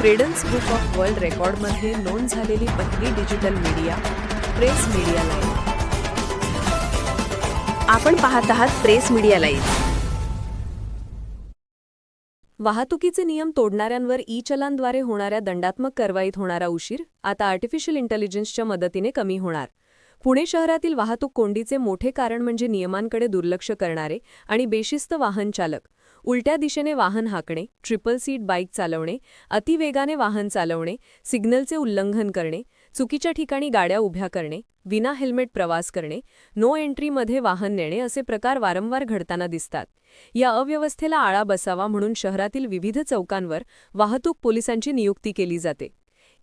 Credence book of world रेकॉर्डमध्ये नोंद झालेली पहिली digital media press media live आपण पाहत आहात प्रेस मीडिया लाईव्ह वाहतुकीचे नियम तोडणाऱ्यांवर ई चलानद्वारे होणाऱ्या दंडात्मक कारवाईत होणारा उशीर आता आर्टिफिशियल इंटेलिजन्सच्या मदतीने कमी होणार. पुणे शहरातील वाहतूक कोंडीचे मोठे कारण म्हणजे नियमांकडे दुर्लक्ष करणारे आणि बेशिस्त वाहन चालक. उलट्या दिशेने वाहन हाकणे ट्रिपल सीट बाईक चालवणे अतिवेगाने वाहन चालवणे सिग्नलचे उल्लंघन करणे चुकीच्या ठिकाणी गाड्या उभ्या करणे विना हेल्मेट प्रवास करणे नो एंट्रीमध्ये वाहन नेणे असे प्रकार वारंवार घडताना दिसतात. या अव्यवस्थेला आळा बसावा म्हणून शहरातील विविध चौकांवर वाहतूक पोलिसांची नियुक्ती केली जाते.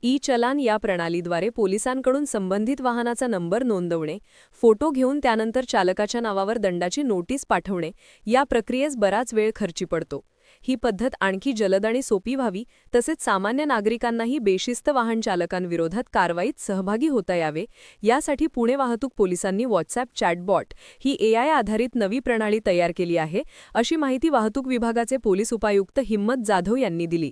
ई चलान या प्रणालीद्वारे पोलिसांकडून संबंधित वाहनाचा नंबर नोंदवणे फोटो घेऊन त्यानंतर चालकाच्या नावावर दंडाची नोटीस पाठवणे या प्रक्रियेस बराच वेळ खर्ची पडतो. ही पद्धत आणखी जलद आणि सोपी व्हावी तसेच सामान्य नागरिकांनाही बेशिस्त वाहन चालकांविरोधात कारवाईत सहभागी होता यावे यासाठी पुणे वाहतूक पोलिसांनी व्हॉट्सॲप चॅटबॉट ही एआय आधारित नवी प्रणाली तयार केली आहे अशी माहिती वाहतूक विभागाचे पोलीस उपायुक्त हिम्मत जाधव यांनी दिली.